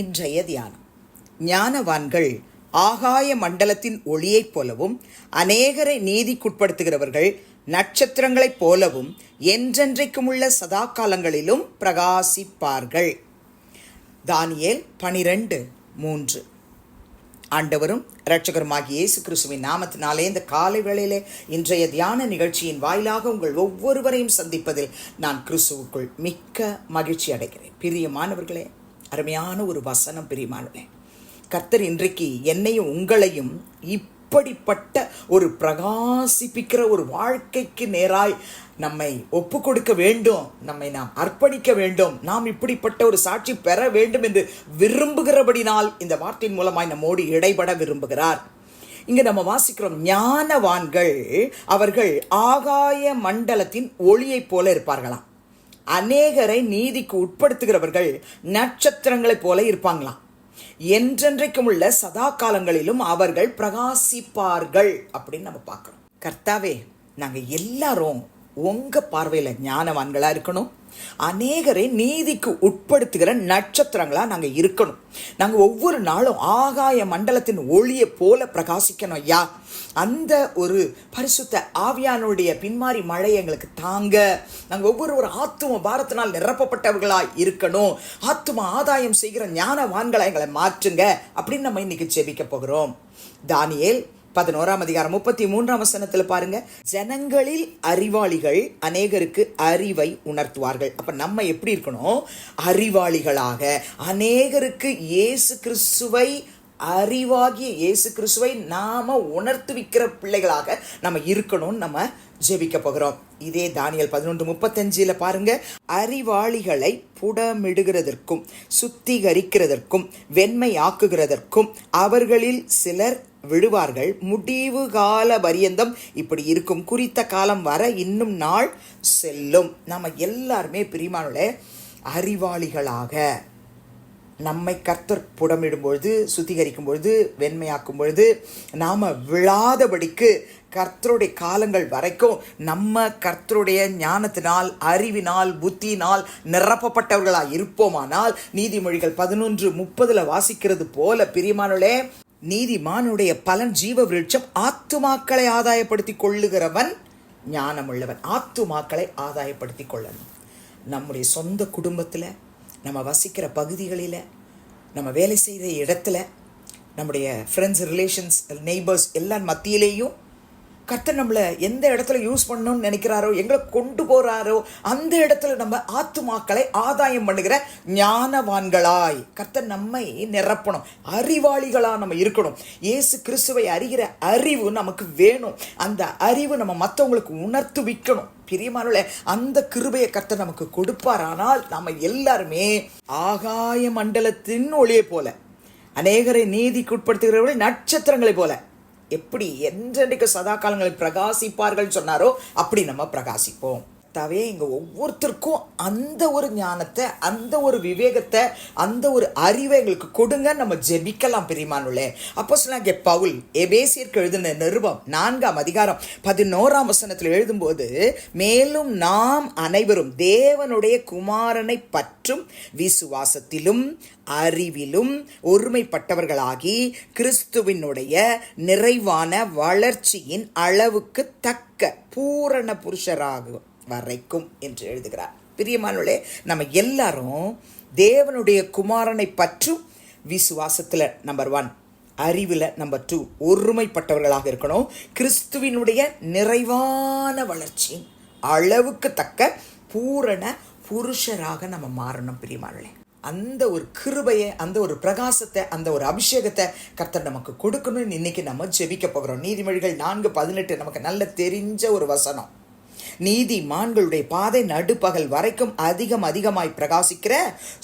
இன்றைய தியானம். ஞானவான்கள் ஆகாய மண்டலத்தின் ஒளியைப் போலவும் அநேகரை நீதிக்குட்படுத்துகிறவர்கள் நட்சத்திரங்களைப் போலவும் என்றென்றைக்குமுள்ள சதா காலங்களிலும் பிரகாசிப்பார்கள். தானியேல் பனிரெண்டு மூன்று. ஆண்டவரும் இரட்சகருமாகிய இயேசு கிறிஸ்துவின் நாமத்தினாலே இந்த காலை வேளையிலே இன்றைய தியான நிகழ்ச்சியின் வாயிலாக உங்கள் ஒவ்வொருவரையும் சந்திப்பதில் நான் கிறிஸ்துவுக்குள் மிக்க மகிழ்ச்சி அடைகிறேன். பிரியமானவர்களே அருமையான ஒரு வசனம் பிரியமானவர்களே கர்த்தர் இன்றைக்கு என்னையும் உங்களையும் இப்படிப்பட்ட ஒரு பிரகாசிப்பிக்கிற ஒரு வாழ்க்கைக்கு நேராய் நம்மை ஒப்பு கொடுக்க வேண்டும் நம்மை நாம் அர்ப்பணிக்க வேண்டும் நாம் இப்படிப்பட்ட ஒரு சாட்சி பெற வேண்டும் என்று விரும்புகிறபடினால் இந்த வார்த்தையின் மூலமாய் நம்மோடு இடைபட விரும்புகிறார். இங்கே நம்ம வாசிக்கிறோம் ஞானவான்கள் அவர்கள் ஆகாய மண்டலத்தின் ஒளியைப் போல இருப்பார்களாம். அநேகரை நீதிக்கு உட்படுத்துகிறவர்கள் நட்சத்திரங்களைப் போல இருப்பாங்களாம். என்றென்றைக்கும் உள்ள சதா காலங்களிலும் அவர்கள் பிரகாசிப்பார்கள் அப்படின்னு நம்ம பார்க்குறோம். கர்த்தாவே நாங்கள் எல்லாரும் உங்கள் பார்வையில் ஞானவான்களாக இருக்கணும். அநேகரை நீதிக்கு உட்படுத்துகிற நட்சத்திரங்களாக நாங்கள் இருக்கணும். நாங்கள் ஒவ்வொரு நாளும் ஆகாய மண்டலத்தின் ஒளியை போல பிரகாசிக்கணும் ஐயா. அந்த ஒரு பரிசுத்த ஆவியானுடைய பின்மாறி மழை எங்களுக்கு தாங்க. நாங்கள் ஒவ்வொரு ஒரு ஆத்தும பாரத்தினால் நிரப்பப்பட்டவர்களாக இருக்கணும். ஆத்தும ஆதாயம் செய்கிற ஞானவான்களை எங்களை மாற்றுங்க அப்படின்னு நம்ம இன்னைக்கு ஜெபிக்க போகிறோம். தானியேல் பதினோராம் அதிகாரம் முப்பத்தி மூன்றாம் வசனத்துல பாருங்க. ஜனங்களில் அறிவாளிகள் அநேகருக்கு அறிவை உணர்த்துவார்கள். அப்ப நம்ம எப்படி இருக்கணும்? அறிவாளிகளாக. அநேகருக்கு இயேசு கிறிஸ்துவை அறிவாகிய இயேசு கிறிஸ்துவை நாம உணர்த்துவிக்கிற பிள்ளைகளாக நம்ம இருக்கணும்னு நம்ம ஜெபிக்க போகிறோம். இதே தானியல் பதினொன்று முப்பத்தஞ்சில் பாருங்க. அறிவாளிகளை புடமிடுகிறதற்கும் சுத்திகரிக்கிறதற்கும் வெண்மையாக்குகிறதற்கும் அவர்களில் சிலர் விடுவார்கள். முடிவு கால பரியந்தம் இப்படி இருக்கும். குறித்த காலம் வர இன்னும் நாள் செல்லும். நம்ம எல்லாருமே பிரிமானுடைய அறிவாளிகளாக நம்மை கர்த்தர் புடமிடும் பொழுது சுத்திகரிக்கும் பொழுது வெண்மையாக்கும் பொழுது நாம் விழாதபடிக்கு கர்த்தருடைய காலங்கள் வரைக்கும் நம்ம கர்த்தருடைய ஞானத்தினால் அறிவினால் புத்தியினால் நிரப்பப்பட்டவர்களாக இருப்போமானால் நீதிமொழிகள் பதினொன்று முப்பதில் வாசிக்கிறது போல பிரியமானே நீதிமானுடைய பலன் ஜீவ விருட்சம் ஆத்துமாக்களை ஆதாயப்படுத்தி கொள்ளுகிறவன் ஞானமுள்ளவன். ஆத்துமாக்களை ஆதாயப்படுத்தி கொள்ளணும். நம்முடைய சொந்த குடும்பத்தில் நம்ம வசிக்கிற பகுதிகளில் நம்ம வேலை செய்த இடத்துல நம்முடைய ஃப்ரெண்ட்ஸ் ரிலேஷன்ஸ் நெய்பர்ஸ் எல்லாம் மத்தியிலேயும் கர்த்தர் நம்மளை எந்த இடத்துல யூஸ் பண்ணணும்னு நினைக்கிறாரோ எங்களை கொண்டு போகிறாரோ அந்த இடத்துல நம்ம ஆத்துமாக்களை ஆதாயம் பண்ணுகிற ஞானவான்களாய் கர்த்தர் நம்மை நிரப்பணும். அறிவாளிகளாக நம்ம இருக்கணும். இயேசு கிறிஸ்துவை அறிகிற அறிவு நமக்கு வேணும். அந்த அறிவு நம்ம மற்றவங்களுக்கு உணர்த்து விற்கணும் பிரியமானவர்களே அந்த கிருபையை கர்த்தர் நமக்கு கொடுப்பார். ஆனால் நம்ம எல்லாருமே ஆகாய மண்டலத்தின் ஒளியை போல அநேகரை நீதிக்குட்படுத்துகிறவர்கள் நட்சத்திரங்களைப் போல எப்படி என்றென்றைக்கு சதா காலங்களில் பிரகாசிப்பார்கள் சொன்னாரோ அப்படி நம்ம பிரகாசிப்போம். தவே இங்கே ஒவ்வொருத்தருக்கும் அந்த ஒரு ஞானத்தை அந்த ஒரு விவேகத்தை அந்த ஒரு அறிவை எங்களுக்கு கொடுங்க. நம்ம ஜெபிக்கலாம் பெரியமானுள்ளே அப்போ சொன்னாங்க பவுல் எபேசியருக்கு எழுதின நிருபம் நான்காம் அதிகாரம் பதினோராம் வசனத்தில் எழுதும்போது மேலும் நாம் அனைவரும் தேவனுடைய குமாரனை பற்றும் விசுவாசத்திலும் அறிவிலும் ஒருமைப்பட்டவர்களாகி கிறிஸ்துவினுடைய நிறைவான வளர்ச்சியின் அளவுக்கு தக்க பூரண புருஷராகும் வரைக்கும் என்று எழுதுகிறார். பிரியமானே நம்ம எல்லாரும் தேவனுடைய குமாரனை பற்றும் விசுவாசத்தில் நம்பர் ஒன் அறிவில் நம்பர் டூ ஒருமைப்பட்டவர்களாக இருக்கணும். கிறிஸ்துவினுடைய நிறைவான வளர்ச்சி அளவுக்கு தக்க பூரண புருஷராக நம்ம மாறணும் பிரியமானே அந்த ஒரு கிருபையை அந்த ஒரு பிரகாசத்தை அந்த ஒரு அபிஷேகத்தை கர்த்தர் நமக்கு கொடுக்கணும்னு இன்னைக்கு நம்ம ஜெபிக்க போகிறோம். நீதிமொழிகள் நான்கு பதினெட்டு நமக்கு நல்ல தெரிஞ்ச ஒரு வசனம். நீதிமான்களுடைய பாதை நடுப்பகல் வரைக்கும் அதிகம் அதிகமாய் பிரகாசிக்கிற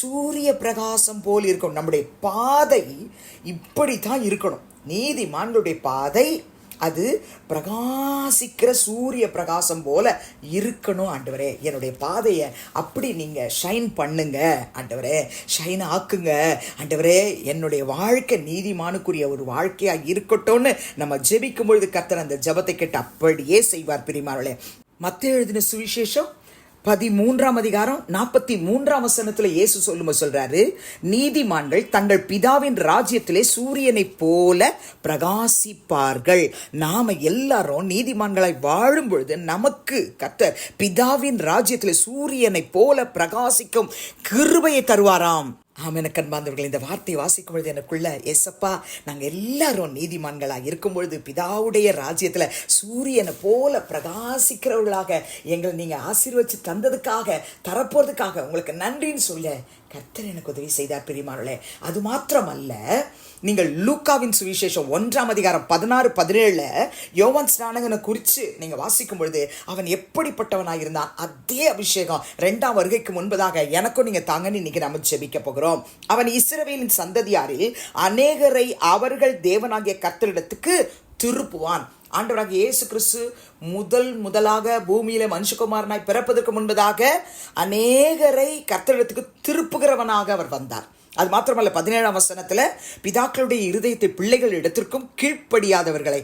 சூரிய பிரகாசம் போல் இருக்கும். நம்முடைய பாதை இப்படித்தான் இருக்கணும். நீதிமான்களுடைய பாதை அது பிரகாசிக்கிற சூரிய பிரகாசம் போல இருக்கணும் ஆண்டவரே. என்னுடைய பாதையை அப்படி நீங்கள் ஷைன் பண்ணுங்க ஆண்டவரே. ஷைன் ஆக்குங்க ஆண்டவரே. என்னுடைய வாழ்க்கை நீதிமானுக்குரிய ஒரு வாழ்க்கையாக இருக்கட்டும்னு நம்ம ஜெபிக்கும் பொழுது கத்தர் அந்த ஜெபத்தை கேட்டு அப்படியே செய்வார் பிரிமாவளே மத்த எழுதின சுவிசேஷம் பதிமூன்றாம் அதிகாரம் நாற்பத்தி மூன்றாம் வசனத்தில் இயேசு சொல்லும் சொல்றாரு நீதிமான்கள் தங்கள் பிதாவின் ராஜ்யத்திலே சூரியனைப் போல பிரகாசிப்பார்கள். நாம எல்லாரும் நீதிமான்களாய் வாழும் பொழுது நமக்கு கத்தர் பிதாவின் ராஜ்யத்திலே சூரியனைப் போல பிரகாசிக்கும் கிருபையை தருவாராம். ஆமென கண்பாந்தவர்கள் இந்த வார்த்தையை வாசிக்கும் பொழுது எனக்குள்ள எஸ்அப்பா நாங்கள் எல்லாரும் நீதிமான்களாக இருக்கும் பொழுது பிதாவுடைய ராஜ்யத்தில் சூரியனை போல பிரகாசிக்கிறவர்களாக எங்களை நீங்கள் ஆசீர்வச்சு தந்ததுக்காக தரப்போறதுக்காக உங்களுக்கு நன்றின்னு சொல்ல கர்த்தர் எனக்கு உதவி செய்தார் பெரியமானே அது மாத்திரமல்ல நீங்கள் லூக்காவின் சுவிசேஷம் ஒன்றாம் அதிகாரம் பதினாறு பதினேழில் யோவான் ஸ்நானகனை குறித்து நீங்கள் வாசிக்கும் பொழுது அவன் எப்படிப்பட்டவனாக இருந்தான்? அதே அபிஷேகம் ரெண்டாம் வருகைக்கு முன்பதாக எனக்கும் நீங்கள் தாங்கன்னு இன்னைக்கு நம்ம ஜெபிக்க போகிறோம். அவன் இஸ்ரவேலின் சந்ததியாரில் அநேகரை அவர்கள் தேவனாகிய கர்த்தரிடத்துக்கு திருப்புவான். ஆண்டவராக இயேசு கிறிஸ்து முதல் முதலாக பூமியில மனுஷகுமாரனாய் பிறப்பதற்கு முன்பதாக அநேகரை கர்த்தரிடத்துக்கு திருப்புகிறவனாக அவர் வந்தார். அது மாத்திரமல்ல பதினேழாம் வசனத்தில் பிதாக்களுடைய இருதயத்தை பிள்ளைகள் இடத்திற்கும் கீழ்ப்படியாதவர்களை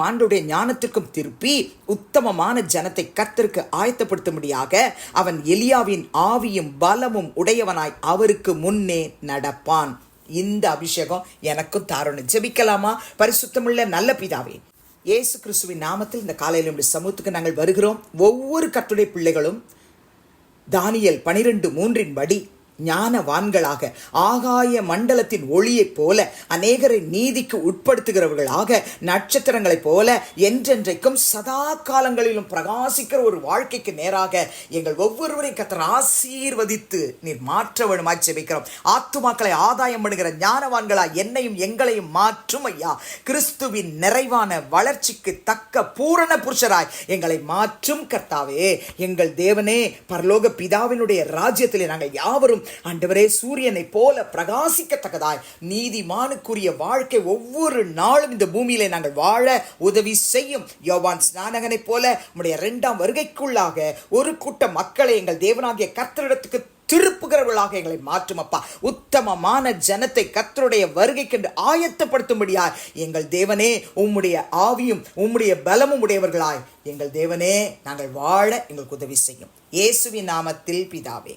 மாண்டுடைய ஞானத்திற்கும் திருப்பி உத்தமமான ஜனத்தை கர்த்தருக்கு ஆயத்தப்படுத்தும்படியாக அவன் எலியாவின் ஆவியும் பலமும் உடையவனாய் அவருக்கு முன்னே நடப்பான். இந்த அபிஷேகம் எனக்கும் தாரணும். ஜெபிக்கலாமா? பரிசுத்தமுள்ள நல்ல பிதாவே இயேசு கிறிஸ்துவின் நாமத்தில் இந்த காலையில் நம்முடைய சமூகத்துக்கு நாங்கள் வருகிறோம். ஒவ்வொரு கட்டுரை பிள்ளைகளும் தானியல் பனிரெண்டு மூன்றின் படி ஞானவான்களாக ஆகாய மண்டலத்தின் ஒளியைப் போல அநேகரை நீதிக்கு உட்படுத்துகிறவர்களாக நட்சத்திரங்களைப் போல என்றென்றைக்கும் சதா காலங்களிலும் பிரகாசிக்கிற ஒரு வாழ்க்கைக்கு நேராக எங்கள் ஒவ்வொருவரையும் கத்தர் ஆசீர்வதித்து நீர் மாற்ற வேணுமாய் ஆத்துமாக்களை ஆதாயம் பண்ணுகிற ஞானவான்களா என்னையும் எங்களையும் மாற்றும் ஐயா. கிறிஸ்துவின் நிறைவான வளர்ச்சிக்கு தக்க பூரண புருஷராய் எங்களை மாற்றும் கர்த்தாவே. எங்கள் தேவனே பரலோக பிதாவினுடைய ராஜ்யத்திலே நாங்கள் யாவரும் ஆண்டவரே சூரியனை போல பிரகாசிக்கத்தக்கதாய். நீதிமானுக்குரிய வாழ்க்கை ஒவ்வொரு நாளும் இந்த பூமியிலே நாங்கள் வாழ உதவி செய்யும். யோவான் ஸ்நானகனை போல நம்முடைய இரண்டாம் வருகைக்குள்ளாக ஒரு கூட்ட மக்களை எங்கள் தேவனாகிய கர்த்தரிடத்துக்கு திருப்புகிறவர்களாக எங்களை மாற்றும் அப்பா. உத்தமமான ஜனத்தை கத்தருடைய வருகைக்கென்று ஆயத்தப்படுத்தும்படியாய் எங்கள் தேவனே உம்முடைய ஆவியும் உம்முடைய பலமும் உடையவர்களாய். எங்கள் தேவனே நாங்கள் வாழ எங்களுக்கு உதவி செய்யும். இயேசுவின் நாமத்தில் பிதாவே.